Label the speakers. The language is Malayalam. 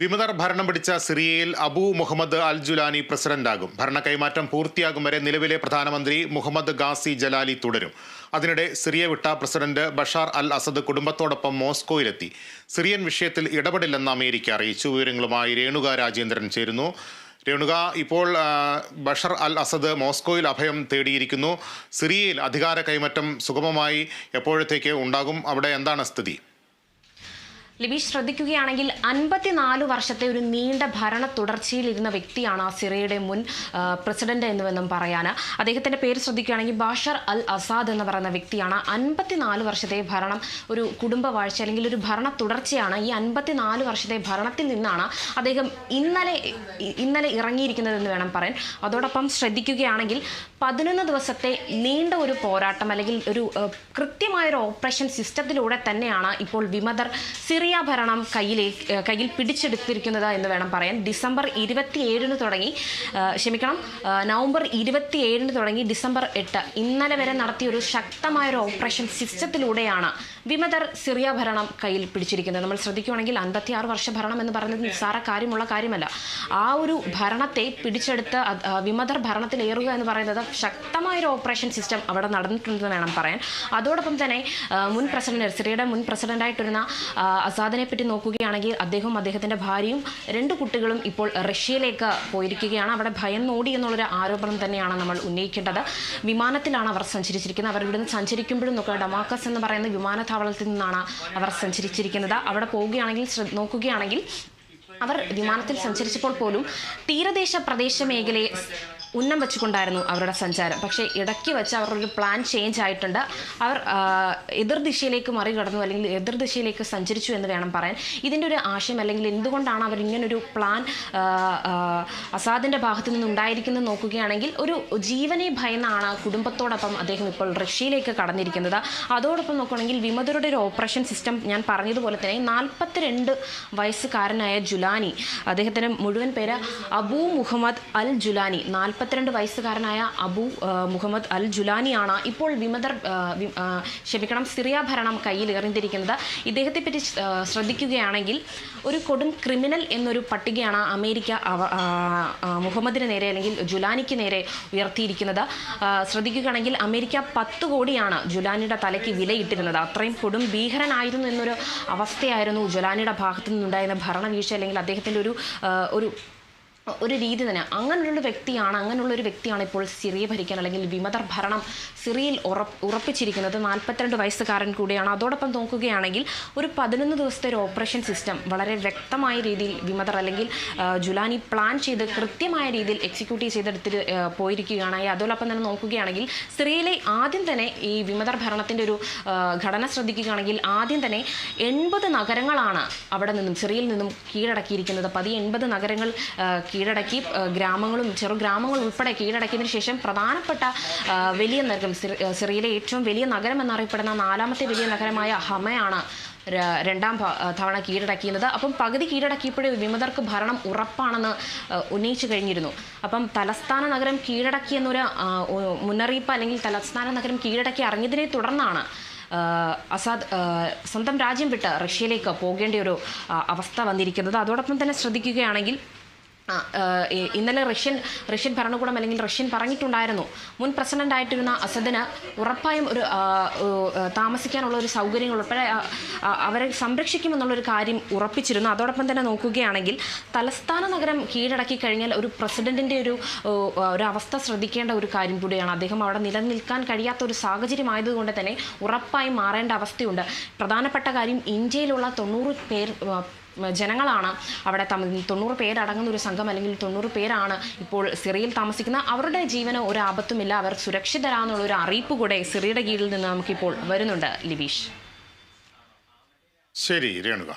Speaker 1: വിമതർ ഭരണം പിടിച്ച സിറിയയിൽ അബു മുഹമ്മദ് അൽ ജുലാനി പ്രസിഡന്റാകും. ഭരണ കൈമാറ്റം പൂർത്തിയാകും വരെ നിലവിലെ പ്രധാനമന്ത്രി മുഹമ്മദ് ഗാസി ജലാലി തുടരും. അതിനിടെ സിറിയ വിട്ട പ്രസിഡന്റ് ബഷാർ അൽ അസദ് കുടുംബത്തോടൊപ്പം മോസ്കോയിലെത്തി. സിറിയൻ വിഷയത്തിൽ ഇടപെടില്ലെന്ന് അമേരിക്ക അറിയിച്ചു. വിവരങ്ങളുമായി രേണുക രാജേന്ദ്രൻ ചേരുന്നു. രേണുക ഇപ്പോൾ ബഷർ അൽ അസദ് മോസ്കോയിൽ അഭയം തേടിയിരിക്കുന്നു. സിറിയയിൽ അധികാര കൈമാറ്റം സുഗമമായി എപ്പോഴത്തേക്ക് ഉണ്ടാകും? അവിടെ എന്താണ് സ്ഥിതി?
Speaker 2: ലിബീഷ് ശ്രദ്ധിക്കുകയാണെങ്കിൽ അൻപത്തിനാല് വർഷത്തെ ഒരു നീണ്ട ഭരണ തുടർച്ചയിൽ വ്യക്തിയാണ് ആ സിറിയയുടെ മുൻ പ്രസിഡന്റ് എന്നുവെന്നും പറയാൻ അദ്ദേഹത്തിന്റെ പേര് ശ്രദ്ധിക്കുകയാണെങ്കിൽ ബാഷർ അൽ അസാദ് എന്ന് പറയുന്ന വ്യക്തിയാണ്. അൻപത്തിനാല് വർഷത്തെ ഭരണം ഒരു കുടുംബ വാഴ്ച അല്ലെങ്കിൽ ഒരു ഭരണ തുടർച്ചയാണ് ഈ അൻപത്തിനാല് വർഷത്തെ ഭരണത്തിൽ നിന്നാണ് അദ്ദേഹം ഇന്നലെ ഇന്നലെ ഇറങ്ങിയിരിക്കുന്നതെന്ന് വേണം പറയാൻ. അതോടൊപ്പം ശ്രദ്ധിക്കുകയാണെങ്കിൽ പതിനൊന്ന് ദിവസത്തെ നീണ്ട ഒരു പോരാട്ടം അല്ലെങ്കിൽ ഒരു കൃത്യമായൊരു ഓപ്പറേഷൻ സിസ്റ്റത്തിലൂടെ തന്നെയാണ് ഇപ്പോൾ വിമതർ സിറിയ ഭരണം കയ്യിലേ കയ്യിൽ പിടിച്ചെടുത്തിരിക്കുന്നത് എന്ന് വേണം പറയാൻ. ഡിസംബർ ഇരുപത്തിയേഴിന് തുടങ്ങി ക്ഷമിക്കണം നവംബർ ഇരുപത്തിയേഴിന് തുടങ്ങി ഡിസംബർ എട്ട്. ഇന്നലെ വരെ നടത്തിയ ഒരു ശക്തമായ ഒരു ഓപ്പറേഷൻ സിസ്റ്റത്തിലൂടെയാണ് വിമതർ സിറിയ ഭരണം കയ്യിൽ പിടിച്ചിരിക്കുന്നത്. നമ്മൾ ശ്രദ്ധിക്കുകയാണെങ്കിൽ അൻപത്തിയാറ് വർഷ ഭരണം എന്ന് പറയുന്നത് നിസ്സാര കാര്യമുള്ള കാര്യമല്ല. ആ ഒരു ഭരണത്തെ പിടിച്ചെടുത്ത് വിമതർ ഭരണത്തിലേറുക എന്ന് പറയുന്നത് ശക്തമായ ഒരു ഓപ്പറേഷൻ സിസ്റ്റം അവിടെ നടന്നിട്ടുണ്ടെന്ന് വേണം പറയാൻ. അതോടൊപ്പം തന്നെ മുൻ പ്രസിഡന്റ് സിറിയയുടെ മുൻ പ്രസിഡന്റായിട്ടിരുന്ന ആ, അസാദിനെ പറ്റി നോക്കുകയാണെങ്കിൽ അദ്ദേഹവും അദ്ദേഹത്തിന്റെ ഭാര്യയും രണ്ട് കുട്ടികളും ഇപ്പോൾ റഷ്യയിലേക്ക് പോയിരിക്കുകയാണ്. അവിടെ ഭയന്നോടി എന്നുള്ളൊരു ആരോപണം തന്നെയാണ് നമ്മൾ ഉന്നയിക്കേണ്ടത്. വിമാനത്തിലാണ് അവർ സഞ്ചരിച്ചിരിക്കുന്നത്. അവർ ഇവിടുന്ന് സഞ്ചരിക്കുമ്പോഴും നോക്കുക ഡമാക്കസ് എന്ന് പറയുന്ന വിമാനത്താവളത്തിൽ നിന്നാണ് അവർ സഞ്ചരിച്ചിരിക്കുന്നത്. അവിടെ പോവുകയാണെങ്കിൽ നോക്കുകയാണെങ്കിൽ അവർ വിമാനത്തിൽ സഞ്ചരിച്ചപ്പോൾ പോലും തീരദേശ പ്രദേശ മേഖലയെ ഉന്നം വെച്ചുകൊണ്ടായിരുന്നു അവരുടെ സഞ്ചാരം. പക്ഷേ ഇടയ്ക്ക് വെച്ച് അവരുടെ പ്ലാൻ ചേഞ്ച് ആയിട്ടുണ്ട്. അവർ എതിർദിശയിലേക്ക് മറികടന്നു അല്ലെങ്കിൽ എതിർദിശയിലേക്ക് സഞ്ചരിച്ചു എന്ന് വേണം പറയാൻ. ഇതിന്റെ ഒരു ആശയം അല്ലെങ്കിൽ എന്തുകൊണ്ടാണ് അവർ ഇങ്ങനൊരു പ്ലാൻ അസാദിന്റെ ഭാഗത്തു നിന്ന് ഉണ്ടായിരിക്കുന്നത് നോക്കുകയാണെങ്കിൽ ഒരു ജീവനെ ഭയന്നാണ് കുടുംബത്തോടൊപ്പം അദ്ദേഹം ഇപ്പോൾ റഷ്യയിലേക്ക് കടന്നിരിക്കുന്നത്. അതോടൊപ്പം നോക്കുകയാണെങ്കിൽ വിമതരുടെ ഒരു ഓപ്പറേഷൻ സിസ്റ്റം ഞാൻ പറഞ്ഞതുപോലെ തന്നെ നാൽപ്പത്തിരണ്ട് വയസ്സുകാരനായ ജുലാനി അദ്ദേഹത്തിന്റെ മുഴുവൻ പേര് അബൂ മുഹമ്മദ് അൽ ജുലാനി നാൽപ്പത്തിരണ്ട് വയസ്സുകാരനായ അബു മുഹമ്മദ് അൽ ജുലാനിയാണ് ഇപ്പോൾ വിമതർ ക്ഷമിക്കണം സിറിയ ഭരണം കയ്യിൽ എറിഞ്ഞിരിക്കുന്നത്. ഇദ്ദേഹത്തെ പറ്റി ശ്രദ്ധിക്കുകയാണെങ്കിൽ ഒരു കൊടും ക്രിമിനൽ എന്നൊരു പട്ടികയാണ് അമേരിക്ക മുഹമ്മദിന് നേരെ അല്ലെങ്കിൽ ജുലാനിക്ക് നേരെ ഉയർത്തിയിരിക്കുന്നത്. ശ്രദ്ധിക്കുകയാണെങ്കിൽ അമേരിക്ക പത്ത് കോടിയാണ് ജുലാനിയുടെ തലയ്ക്ക് വിലയിട്ടിരുന്നത്. അത്രയും കൊടും ഭീകരനായിരുന്നു എന്നൊരു അവസ്ഥയായിരുന്നു ജുലാനിയുടെ ഭാഗത്തു നിന്നുണ്ടായിരുന്ന ഭരണവീഴ്ച അല്ലെങ്കിൽ അദ്ദേഹത്തിന്റെ ഒരു ഒരു ഒരു രീതി തന്നെ. അങ്ങനെയുള്ള വ്യക്തിയാണ് അങ്ങനെയുള്ള ഒരു വ്യക്തിയാണ് ഇപ്പോൾ സിറിയ ഭരിക്കാൻ അല്ലെങ്കിൽ വിമതർ ഭരണം സിറിയയിൽ ഉറപ്പ് ഉറപ്പിച്ചിരിക്കുന്നത്. നാൽപ്പത്തിരണ്ട് വയസ്സുകാരൻ കൂടിയാണ്. അതോടൊപ്പം നോക്കുകയാണെങ്കിൽ ഒരു പതിനൊന്ന് ദിവസത്തെ ഒരു ഓപ്പറേഷൻ സിസ്റ്റം വളരെ വ്യക്തമായ രീതിയിൽ വിമതർ അല്ലെങ്കിൽ ജുലാനി പ്ലാൻ ചെയ്ത് കൃത്യമായ രീതിയിൽ എക്സിക്യൂട്ടീവ് ചെയ്തെടുത്തിട്ട് പോയിരിക്കുകയാണ് അതോടൊപ്പം തന്നെ നോക്കുകയാണെങ്കിൽ സിറിയയിലെ ആദ്യം തന്നെ ഈ വിമതർ ഭരണത്തിന്റെ ഒരു ഘടന ശ്രദ്ധിക്കുകയാണെങ്കിൽ ആദ്യം തന്നെ എൺപത് നഗരങ്ങളാണ് അവിടെ നിന്നും സിറിയയിൽ നിന്നും കീഴടക്കിയിരിക്കുന്നത്. പതി എൺപത് നഗരങ്ങൾ കീഴടക്കി ഗ്രാമങ്ങളും ചെറു ഗ്രാമങ്ങൾ ഉൾപ്പെടെ കീഴടക്കിയതിനു ശേഷം പ്രധാനപ്പെട്ട വലിയ നഗരം സിറി- സിറിയയിലെ ഏറ്റവും വലിയ നഗരം എന്നറിയപ്പെടുന്ന നാലാമത്തെ വലിയ നഗരമായ ഹമയാണ് രണ്ടാം തവണ കീഴടക്കിയത്. അപ്പം പകുതി കീഴടക്കിയപ്പോഴേ വിമതർക്ക് ഭരണം ഉറപ്പാണെന്ന് ഉന്നയിച്ചു കഴിഞ്ഞിരുന്നു. അപ്പം തലസ്ഥാന നഗരം കീഴടക്കി എന്നൊരു ആ, മുന്നറിയിപ്പ് അല്ലെങ്കിൽ തലസ്ഥാന നഗരം കീഴടക്കി അറിഞ്ഞതിനെ തുടർന്നാണ് അസാദ് സ്വന്തം രാജ്യം വിട്ട് റഷ്യയിലേക്ക് പോകേണ്ട ഒരു അവസ്ഥ വന്നിരിക്കുന്നത്. അതോടൊപ്പം തന്നെ ശ്രദ്ധിക്കുകയാണെങ്കിൽ ഇന്നലെ റഷ്യൻ റഷ്യൻ ഭരണകൂടം അല്ലെങ്കിൽ റഷ്യൻ പറഞ്ഞിട്ടുണ്ടായിരുന്നു. മുൻ പ്രസിഡന്റ് ആയിട്ടിരുന്ന അസദിന് ഉറപ്പായും ഒരു താമസിക്കാനുള്ള ഒരു സൗകര്യങ്ങൾ ഉൾപ്പെടെ അവരെ സംരക്ഷിക്കുമെന്നുള്ളൊരു കാര്യം ഉറപ്പിച്ചിരുന്നു. അതോടൊപ്പം തന്നെ നോക്കുകയാണെങ്കിൽ തലസ്ഥാന നഗരം കീഴടക്കി കഴിഞ്ഞാൽ ഒരു പ്രസിഡന്റിന്റെ ഒരു ഒരു അവസ്ഥ ശ്രദ്ധിക്കേണ്ട ഒരു കാര്യം കൂടിയാണ്. അദ്ദേഹം അവിടെ നിലനിൽക്കാൻ കഴിയാത്ത ഒരു സാഹചര്യമായതുകൊണ്ട് തന്നെ ഉറപ്പായും മാറേണ്ട അവസ്ഥയുണ്ട്. പ്രധാനപ്പെട്ട കാര്യം ഇന്ത്യയിലുള്ള തൊണ്ണൂറ് പേർ ജനങ്ങളാണ് അവിടെ തൊണ്ണൂറ് പേരടങ്ങുന്ന ഒരു സംഘം അല്ലെങ്കിൽ തൊണ്ണൂറ് പേരാണ് ഇപ്പോൾ സിറിയയിൽ താമസിക്കുന്ന അവരുടെ ജീവന് ഒരു ആപത്തുമില്ല. അവർ സുരക്ഷിതരാന്നുള്ള ഒരു അറിയിപ്പ് കൂടെ സിറിയയുടെ കീഴിൽ നിന്ന് നമുക്കിപ്പോൾ വരുന്നുണ്ട് ലിബീഷ്.
Speaker 1: ശരി രേണുക.